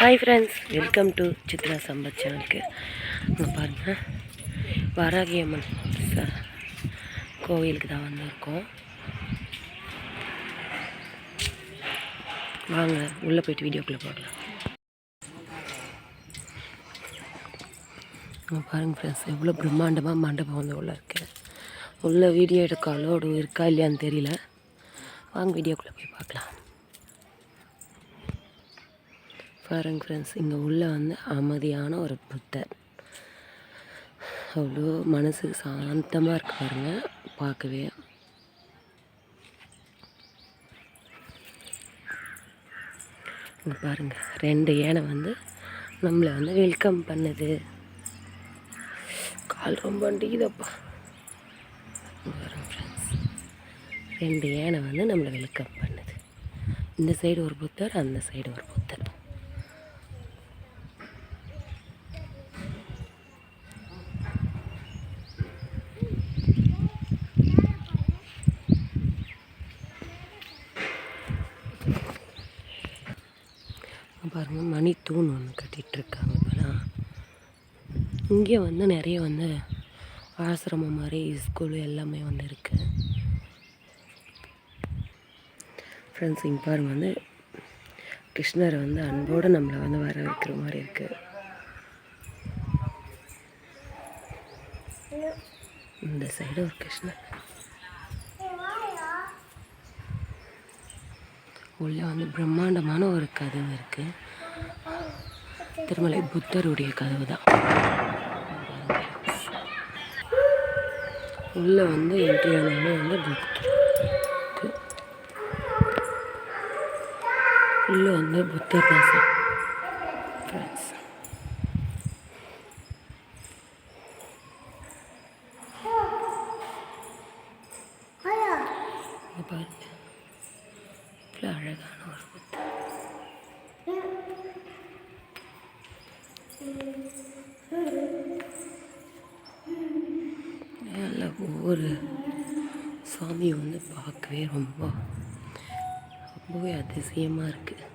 Hi friends welcome to Chitra Sampath சேனலுக்கு இங்கே பாருங்கள் வராகி அம்மன் ச கோவிலுக்கு தான் வந்திருக்கோம். வாங்க உள்ளே போயிட்டு வீடியோக்குள்ளே பார்க்கலாம் இங்கே பாருங்கள் ஃப்ரெண்ட்ஸ் எவ்வளோ பிரம்மாண்டமாக மண்டபம் வந்து உள்ளே இருக்கு. உள்ளே வீடியோ எடுக்க அலோடு இருக்கா இல்லையான்னு தெரியல. வாங்க வீடியோக்குள்ளே போய் பார்க்கலாம். பாருங்க ஃப்ரெண்ட்ஸ் இங்கே உள்ள வந்து அமைதியான ஒரு புத்தர் அவ்வளோ மனசுக்கு சாந்தமாக இருக்கு பாருங்க பார்க்கவே. இங்கே பாருங்க ரெண்டு யானை வந்து நம்மளை வந்து வெல்கம் பண்ணுது. கால் ரொம்ப அண்டிக்குதப்பா ஃப்ரெண்ட்ஸ் ரெண்டு யானை வந்து நம்மளை வெல்கம் பண்ணுது. இந்த சைடு ஒரு புத்தர் அந்த சைடு ஒரு புத்தர் பாருங்கள் மணி தூண் ஒன்று கட்டிகிட்ருக்காங்க இப்போலாம் இங்கே வந்து நிறைய வந்து ஆசிரமம் மாதிரி ஸ்கூலு எல்லாமே வந்து இருக்குது ஃப்ரெண்ட்ஸ் இங்கே பாருங்கள் வந்து கிருஷ்ணர் வந்து அன்போடு நம்மளை வந்து வர வைக்கிற மாதிரி இருக்குது இந்த சைடு ஒரு கிருஷ்ணர். உள்ளே வந்து பிரம்மாண்டமான ஒரு கதவு இருக்குது திருமலை புத்தருடைய கதவு தான். உள்ளே வந்து என்ட்ரி ஆனோடனே வந்து புத்தர். உள்ளே வந்து புத்தர் தான் சார் ஃப்ரெண்ட்ஸ் அவ்வளோ அழகான ஒரு முத்து நல்ல ஒவ்வொரு சாமியும் வந்து பார்க்கவே ரொம்ப ரொம்பவே அதிசயமாக இருக்குது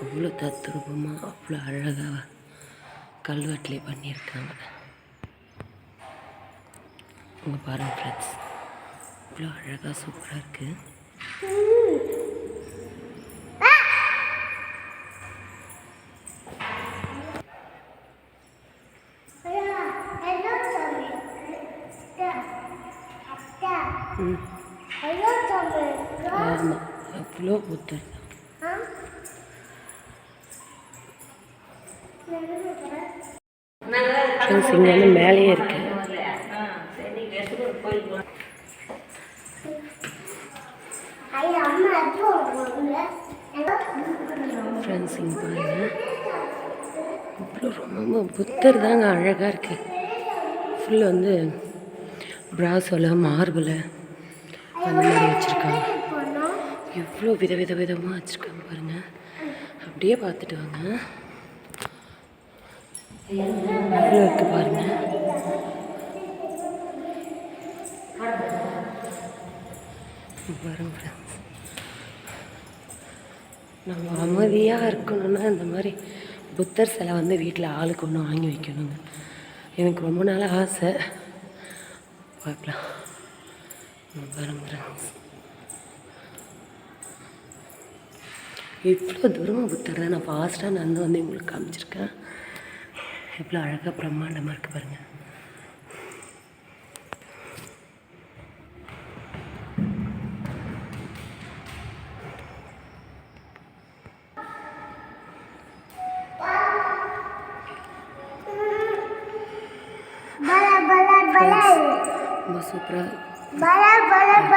அவ்வளோ தத்ரூபமாக அவ்வளோ அழகாக கல்வெட்டிலே பண்ணியிருக்காங்க. உங்கள் பாருங்கள் ஃப்ரெண்ட்ஸ் அவ்வளோ அழகாக சூப்பராக இருக்குது ஆமாம் அவ்வளோ புத்தர் இங்கே வந்து மேலேயே இருக்கு ஃப்ரெண்ட்ஸ் இங்கே பாருங்க. இவ்வளோ ரொம்ப புத்தர் தாங்க அழகாக இருக்கு. ஃபுல் வந்து பிராசோல மார்பில் அந்த மாதிரி வச்சுருக்காங்க எவ்வளோ வித வித விதமாக வச்சுருக்காங்க பாருங்க. அப்படியே பார்த்துட்டு வாங்க. எவ்வளோ இருக்குது பாருங்க. பாருங்க friends. நம்ம அமைதியாக இருக்கணும்னா இந்த மாதிரி புத்தர் சிலை வந்து வீட்டில் ஆளுக்கு ஒன்று வாங்கி வைக்கணுங்க. எனக்கு ரொம்ப நாள் ஆசை. பார்க்கலாம். இவ்வளோ தூரமாக புத்தர் தான் நான் ஃபாஸ்ட்டாக நடந்து வந்து உங்களுக்கு காமிச்சிருக்கேன். எவ்வளோ அழகாக பிரம்மாண்டமாக இருக்குது பாருங்கள் ரொம்ப சூப்பராக 巴拉巴拉巴